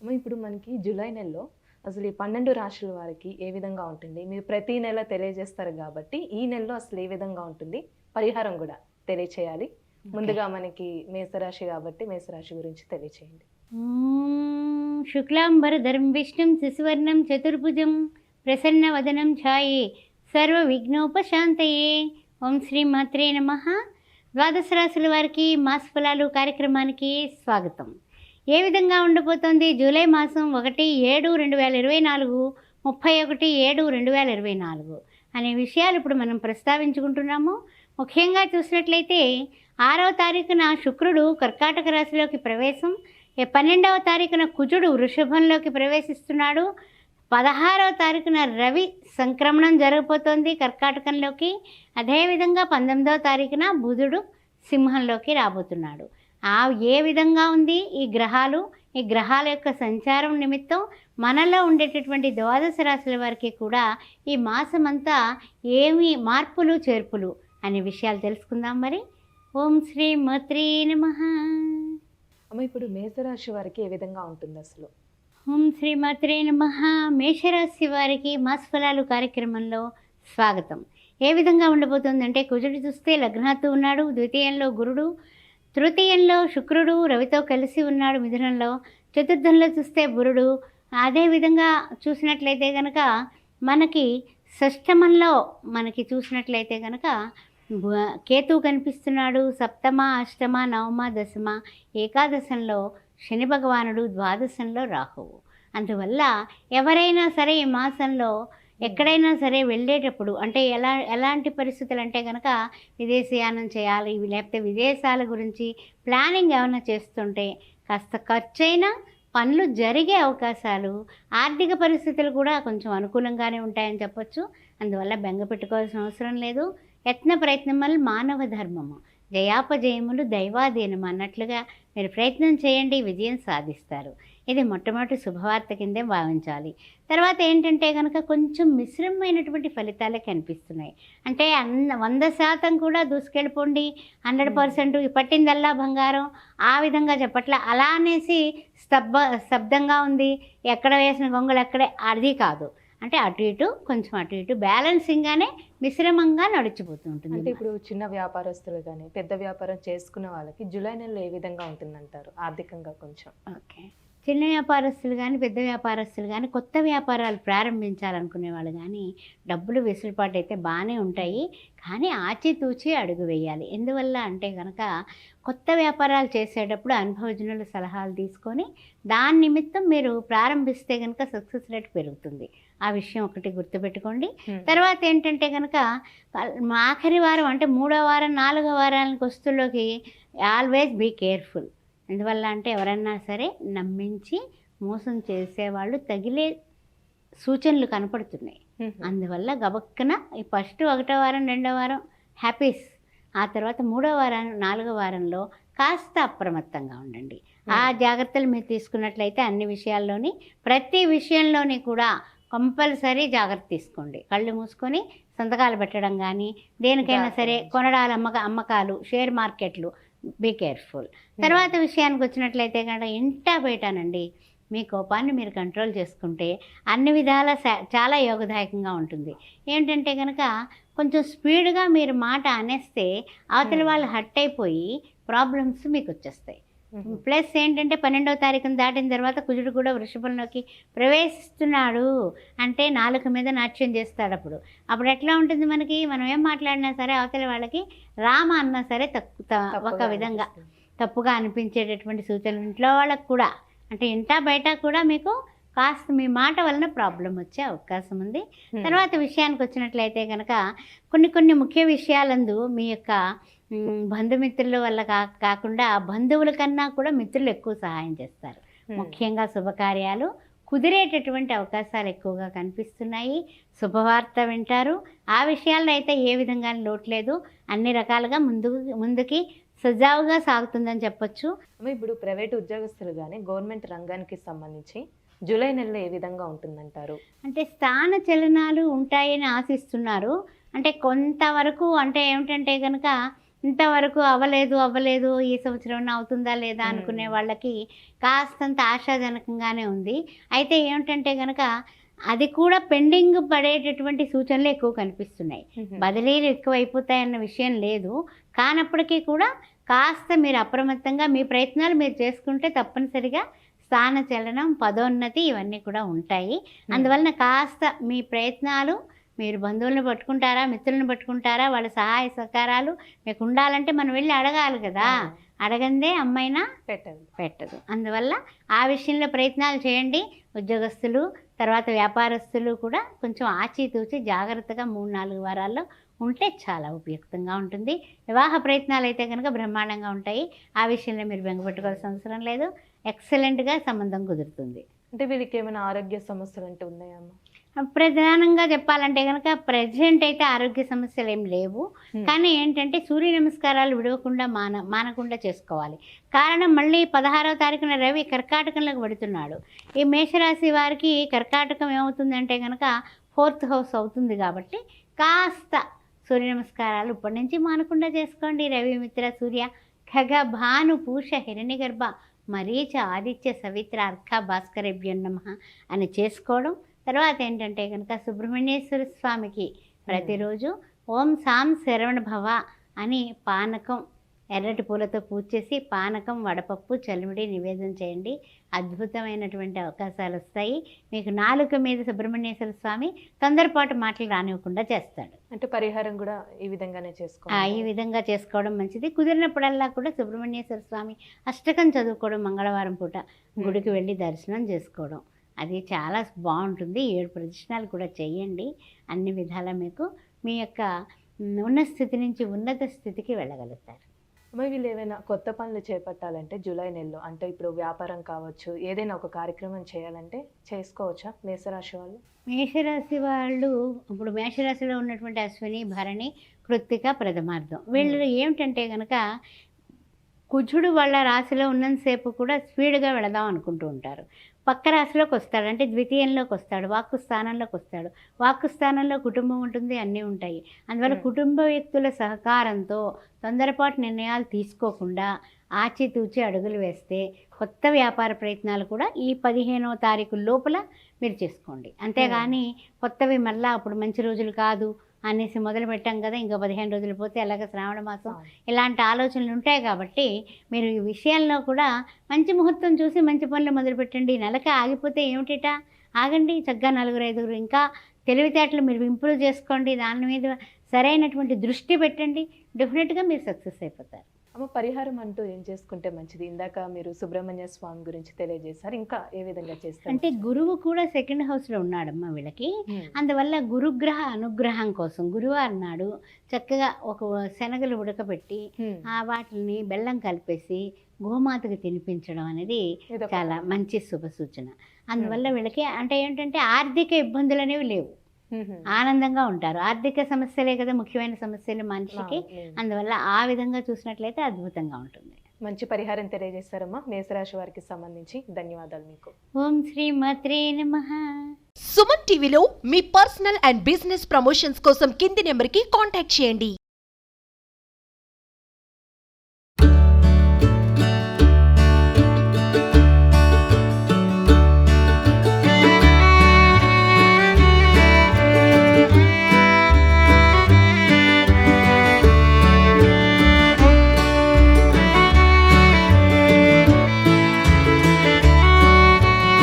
ఇప్పుడు మనకి జూలై నెలలో అసలు ఈ పన్నెండు రాశుల వారికి ఏ విధంగా ఉంటుంది? మీరు ప్రతి నెల తెలియజేస్తారు కాబట్టి ఈ నెలలో అసలు ఏ విధంగా ఉంటుంది? పరిహారం కూడా తెలియచేయాలి. ముందుగా మనకి మేషరాశి కాబట్టి మేషరాశి గురించి తెలియచేయండి. శుక్లాంబరధరం విష్ణుం శిశువర్ణం చతుర్భుజం ప్రసన్నవదనం ఛాయే సర్వ విఘ్నోపశాంతయే ఓం శ్రీ మాత్రే నమ. ద్వాదశ రాశుల వారికి మాస ఫలాలు కార్యక్రమానికి స్వాగతం. ఏ విధంగా ఉండబోతోంది జూలై మాసం ఒకటి ఏడు రెండు వేల ఇరవై నాలుగు ముప్పై ఒకటి ఏడు రెండు వేల ఇరవై నాలుగు అనే విషయాలు ఇప్పుడు మనం ప్రస్తావించుకుంటున్నాము. ముఖ్యంగా చూసినట్లయితే ఆరవ తారీఖున శుక్రుడు కర్కాటక రాశిలోకి ప్రవేశం పన్నెండవ తారీఖున కుజుడు వృషభంలోకి ప్రవేశిస్తున్నాడు పదహారవ తారీఖున రవి సంక్రమణం జరగబోతోంది కర్కాటకంలోకి అదేవిధంగా పంతొమ్మిదవ తారీఖున బుధుడు సింహంలోకి రాబోతున్నాడు. ఆ ఏ విధంగా ఉంది ఈ గ్రహాలు? ఈ గ్రహాల యొక్క సంచారం నిమిత్తం మనలో ఉండేటటువంటి ద్వాదశ రాశుల వారికి కూడా ఈ మాసమంతా ఏమి మార్పులు చేర్పులు అనే విషయాలు తెలుసుకుందాం మరి. ఓం శ్రీ మత్రీ నమః. అమ్మ ఇప్పుడు మేషరాశి వారికి ఏ విధంగా ఉంటుంది అసలు? ఓం శ్రీ మాత్రే నమ. మేషరాశి వారికి మాస ఫలాలు కార్యక్రమంలో స్వాగతం. ఏ విధంగా ఉండబోతుందంటే కుజుడు చూస్తే లగ్నాత్తు ఉన్నాడు ద్వితీయంలో గురుడు తృతీయంలో శుక్రుడు రవితో కలిసి ఉన్నాడు మిథునంలో. చతుర్థంలో చూస్తే బురుడు. అదేవిధంగా చూసినట్లయితే కనుక మనకి షష్టమంలో మనకి చూసినట్లయితే కనుక బ- కేతువు కనిపిస్తున్నాడు. సప్తమ అష్టమ నవమ దశమ ఏకాదశంలో శని భగవానుడు ద్వాదశంలో రాహువు. అందువల్ల ఎవరైనా సరే ఈ మాసంలో ఎక్కడైనా సరే వెళ్ళేటప్పుడు అంటే ఎలా ఎలాంటి పరిస్థితులు అంటే కనుక విదేశయానం చేయాలి లేకపోతే విదేశాల గురించి ప్లానింగ్ ఏమైనా చేస్తుంటే కాస్త ఖర్చైనా పనులు జరిగే అవకాశాలు ఆర్థిక పరిస్థితులు కూడా కొంచెం అనుకూలంగానే ఉంటాయని చెప్పొచ్చు. అందువల్ల బెంగ పెట్టుకోవాల్సిన అవసరం లేదు. యత్న ప్రయత్నములు మానవ ధర్మము. జయాపజయములు దైవాధీనం అన్నట్లుగా మీరు ప్రయత్నం చేయండి విజయం సాధిస్తారు. ఇది మొట్టమొదటి శుభవార్త కిందే భావించాలి. తర్వాత ఏంటంటే కనుక కొంచెం మిశ్రమమైనటువంటి ఫలితాలే కనిపిస్తున్నాయి. అంటే అన్న వంద శాతం కూడా దూసుకెళ్ళిపోండి. హండ్రెడ్ పర్సెంట్ పట్టిందల్లా బంగారం. ఆ విధంగా చెప్పట్ల. అలా అనేసి స్తబ్బ స్తబ్దంగా ఉంది. ఎక్కడ వేసిన గొంగలు ఎక్కడే అది కాదు. అంటే అటు ఇటు కొంచెం అటు ఇటు బ్యాలెన్సింగ్గానే మిశ్రమంగా నడిచిపోతూ అంటే ఇప్పుడు చిన్న వ్యాపారస్తులు కానీ పెద్ద వ్యాపారం చేసుకున్న వాళ్ళకి జూలై నెలలో ఏ విధంగా ఉంటుందంటారు? ఆర్థికంగా కొంచెం. ఓకే. చిన్న వ్యాపారస్తులు కానీ పెద్ద వ్యాపారస్తులు కానీ కొత్త వ్యాపారాలు ప్రారంభించాలనుకునే వాళ్ళు కానీ డబ్బులు వెసులుబాటు అయితే బాగానే ఉంటాయి. కానీ ఆచితూచి అడుగు వేయాలి. ఎందువల్ల అంటే కనుక కొత్త వ్యాపారాలు చేసేటప్పుడు అనుభవజనుల సలహాలు తీసుకొని దాని నిమిత్తం మీరు ప్రారంభిస్తే కనుక సక్సెస్ రేట్ పెరుగుతుంది. ఆ విషయం ఒకటి గుర్తుపెట్టుకోండి. తర్వాత ఏంటంటే కనుక ఆఖరి వారం అంటే మూడో వారం నాలుగో వారానికి వస్తుల్లోకి ఆల్వేస్ బీ కేర్ఫుల్ ఎందువల్ల అంటే ఎవరన్నా సరే నమ్మించి మోసం చేసేవాళ్ళు తగిలే సూచనలు కనపడుతున్నాయి. అందువల్ల గబక్కన ఈ ఫస్ట్ ఒకటో వారం రెండో వారం హ్యాపీస్. ఆ తర్వాత మూడో వారం నాలుగో వారంలో కాస్త అప్రమత్తంగా ఉండండి. ఆ జాగ్రత్తలు మీరు తీసుకున్నట్లయితే అన్ని విషయాల్లోని ప్రతి విషయంలోని కూడా కంపల్సరీ జాగ్రత్త తీసుకోండి. కళ్ళు మూసుకొని సంతకాలు పెట్టడం కానీ దేనికైనా సరే కొనడాలు అమ్మక అమ్మకాలు షేర్ మార్కెట్లు బీ కేర్ఫుల్ తర్వాత విషయానికి వచ్చినట్లయితే కనుక ఇంటా బయటనండి. మీ కోపాన్ని మీరు కంట్రోల్ చేసుకుంటే అన్ని విధాల చాలా యోగదాయకంగా ఉంటుంది. ఏంటంటే కనుక కొంచెం స్పీడ్గా మీరు మాట అనేస్తే అవతల వాళ్ళు హట్ అయిపోయి ప్రాబ్లమ్స్ మీకు వచ్చేస్తాయి. ప్లస్ ఏంటంటే పన్నెండవ తారీఖున దాటిన తర్వాత కుజుడు కూడా వృషభంలోకి ప్రవేశిస్తున్నాడు. అంటే నాలుక మీద నాట్యం చేస్తాడు అప్పుడు. అప్పుడు ఎట్లా ఉంటుంది మనకి? మనం ఏం మాట్లాడినా సరే అవతల వాళ్ళకి రామ అన్నా సరే తక్కు ఒక విధంగా తప్పుగా అనిపించేటటువంటి సూచనలు ఇంట్లో వాళ్ళకు కూడా. అంటే ఇంటా బయట కూడా మీకు కాస్త మీ మాట వలన ప్రాబ్లం వచ్చే అవకాశం ఉంది. తర్వాత విషయానికి వచ్చినట్లయితే కనుక కొన్ని కొన్ని ముఖ్య విషయాలందు మీ యొక్క బంధుమిత్రుల వల్ల కా కాకుండా బంధువుల కన్నా కూడా మిత్రులు ఎక్కువ సహాయం చేస్తారు. ముఖ్యంగా శుభకార్యాలు కుదిరేటటువంటి అవకాశాలు ఎక్కువగా కనిపిస్తున్నాయి. శుభవార్త వింటారు. ఆ విషయాల్లో అయితే ఏ విధంగా లోటు లేదు అన్ని రకాలుగా ముందు ముందుకి సజావుగా సాగుతుందని చెప్పొచ్చు. ఇప్పుడు ప్రైవేట్ ఉద్యోగస్తులు కానీ గవర్నమెంట్ రంగానికి సంబంధించి జూలై నెలలో ఏ విధంగా ఉంటుందంటారు? అంటే స్థాన చలనాలు ఉంటాయని ఆశిస్తున్నారు. అంటే కొంతవరకు అంటే ఏమిటంటే కనుక ఇంతవరకు అవ్వలేదు అవ్వలేదు ఈ సంవత్సరం అవుతుందా లేదా అనుకునే. వాళ్ళకి కాస్తంత ఆశాజనకంగానే ఉంది. అయితే ఏమిటంటే కనుక అది కూడా పెండింగ్ పడేటటువంటి సూచనలు ఎక్కువ కనిపిస్తున్నాయి. బదిలీలు ఎక్కువ అయిపోతాయన్న విషయం లేదు. కానప్పటికీ కూడా కాస్త మీరు అప్రమత్తంగా మీ ప్రయత్నాలు మీరు చేసుకుంటే తప్పనిసరిగా స్థాన చలనం పదోన్నతి ఇవన్నీ కూడా ఉంటాయి. అందువలన కాస్త మీ ప్రయత్నాలు మీరు బంధువులను పట్టుకుంటారా మిత్రులను పట్టుకుంటారా వాళ్ళ సహాయ సహకారాలు మీకు ఉండాలంటే మనం వెళ్ళి అడగాలి కదా. అడగందే అమ్మైనా పెట్టదు. పెట్టదు. అందువల్ల ఆ విషయంలో ప్రయత్నాలు చేయండి. ఉద్యోగస్తులు తర్వాత వ్యాపారస్తులు కూడా కొంచెం ఆచితూచి జాగ్రత్తగా మూడు నాలుగు వారాల్లో ఉంటే చాలా ఉపయుక్తంగా ఉంటుంది. వివాహ ప్రయత్నాలు అయితే కనుక బ్రహ్మాండంగా ఉంటాయి. ఆ విషయంలో మీరు బెంగపెట్టుకోవాల్సిన అవసరం లేదు. ఎక్సలెంట్గా సంబంధం కుదురుతుంది. అంటే వీళ్ళకి ఏమైనా ఆరోగ్య సమస్యలు అంటే ఉన్నాయమ్మా? ప్రధానంగా చెప్పాలంటే కనుక ప్రజెంట్ అయితే ఆరోగ్య సమస్యలు ఏం లేవు. కానీ ఏంటంటే సూర్య నమస్కారాలు విడవకుండా మాన మానకుండా చేసుకోవాలి. కారణం మళ్ళీ పదహారవ తారీఖున రవి కర్కాటకంలోకి పడుతున్నాడు. ఈ మేషరాశి వారికి కర్కాటకం ఏమవుతుందంటే కనుక ఫోర్త్ హౌస్ అవుతుంది కాబట్టి కాస్త సూర్య నమస్కారాలు ఇప్పటి నుంచి మానకుండా చేసుకోండి రవి మిత్ర సూర్య. ఖగ భాను పూష హిరణ్యగర్భ మరీచ ఆదిత్య సవిత్ర అర్క భాస్కరేభ్యం నమ అని చేసుకోవడం. తర్వాత ఏంటంటే కనుక సుబ్రహ్మణ్యేశ్వర స్వామికి ప్రతిరోజు ఓం సాం శరవణ భవ అని పానకం ఎర్రటి పూలతో పూజ చేసి పానకం వడపప్పు చలిమిడి నివేదన చేయండి. అద్భుతమైనటువంటి అవకాశాలు వస్తాయి. మీకు నాలుక మీద సుబ్రహ్మణ్యేశ్వర స్వామి తొందరపాటు మాటలు రానివ్వకుండా చేస్తాడు. అంటే పరిహారం కూడా ఈ విధంగానే ఆ, చేసుకోవాలి ఈ విధంగా చేసుకోవడం మంచిది. కుదిరినప్పుడల్లా కూడా సుబ్రహ్మణ్యేశ్వర స్వామి అష్టకం చదువుకోవడం మంగళవారం పూట గుడికి వెళ్ళి దర్శనం చేసుకోవడం. అది చాలా బాగుంటుంది. ఏడు ప్రదర్శనలు కూడా చేయండి. అన్ని విధాలా మీకు మీ యొక్క ఉన్న స్థితి నుంచి ఉన్నత స్థితికి వెళ్ళగలుగుతారు. అమ్మ వీళ్ళు ఏమైనా కొత్త పనులు చేపట్టాలంటే జూలై నెలలో అంటే ఇప్పుడు వ్యాపారం కావచ్చు ఏదైనా ఒక కార్యక్రమం చేయాలంటే చేసుకోవచ్చా మేషరాశి వాళ్ళు? మేషరాశి వాళ్ళు ఇప్పుడు మేషరాశిలో ఉన్నటువంటి అశ్విని భరణి కృత్తిక ప్రథమార్థం వీళ్ళు ఏమిటంటే కనుక కుజుడు వాళ్ళ రాశిలో ఉన్నంతసేపు కూడా స్పీడ్గా వెళదాం అనుకుంటూ ఉంటారు. పక్క రాశిలోకి వస్తాడు. అంటే ద్వితీయంలోకి వస్తాడు. వాక్కు స్థానంలోకి వస్తాడు. వాక్కు స్థానంలో కుటుంబం ఉంటుంది అన్నీ ఉంటాయి. అందువల్ల. కుటుంబ వ్యక్తుల సహకారంతో తొందరపాటు నిర్ణయాలు తీసుకోకుండా ఆచితూచి అడుగులు వేస్తే కొత్త వ్యాపార ప్రయత్నాలు కూడా ఈ పదిహేనవ తారీఖు లోపల మీరు చేసుకోండి. అంతేగాని కొత్తవి మళ్ళా అప్పుడు మంచి రోజులు కాదు. అనేసి మొదలు పెట్టాం కదా ఇంకా పదిహేను రోజులు పోతే అలాగే శ్రావణ మాసం ఇలాంటి ఆలోచనలు ఉంటాయి కాబట్టి మీరు ఈ విషయాల్లో కూడా మంచి ముహూర్తం చూసి మంచి పనులు మొదలుపెట్టండి నెలకి ఆగిపోతే ఏమిటిట? ఆగండి చక్కగా నలుగురు ఐదుగురు ఇంకా తెలివితేటలు మీరు ఇంప్రూవ్ చేసుకోండి. దాని మీద సరైనటువంటి దృష్టి పెట్టండి. డెఫినెట్గా మీరు సక్సెస్ అయిపోతారు. అమ్మ పరిహారం అంటూ ఏం చేసుకుంటే మంచిది ఇందాక మీరు సుబ్రహ్మణ్య స్వామి గురించి తెలియజేశారు ఇంకా ఏ విధంగా చేస్తారు అంటే గురువు కూడా సెకండ్ హౌస్లో ఉన్నాడమ్మా వీళ్ళకి. అందువల్ల గురుగ్రహ అనుగ్రహం కోసం గురువారం నాడు చక్కగా ఒక శనగలు ఉడకబెట్టి. ఆ వాటిని బెల్లం కలిపేసి గోమాతకు తినిపించడం అనేది చాలా మంచి శుభ సూచన అందువల్ల వీళ్ళకి అంటే ఏంటంటే ఆర్థిక ఇబ్బందులు అనేవి లేవు. ఆనందంగా ఉంటారు. ఆర్థిక సమస్యలే కదా ముఖ్యమైన సమస్యలు మనిషికి. అందువల్ల ఆ విధంగా చూసినట్లయితే అద్భుతంగా ఉంటుంది. మంచి పరిహారం తెలియజేస్తారమ్మా మేషరాశి వారికి సంబంధించి ధన్యవాదాలు మీకు. ఓం శ్రీ మత్రే నమ. సుమన్ టీవీలో మీ పర్సనల్ అండ్ బిజినెస్ ప్రమోషన్స్ కోసం కింది నెంబర్కి కాంటాక్ట్ చేయండి.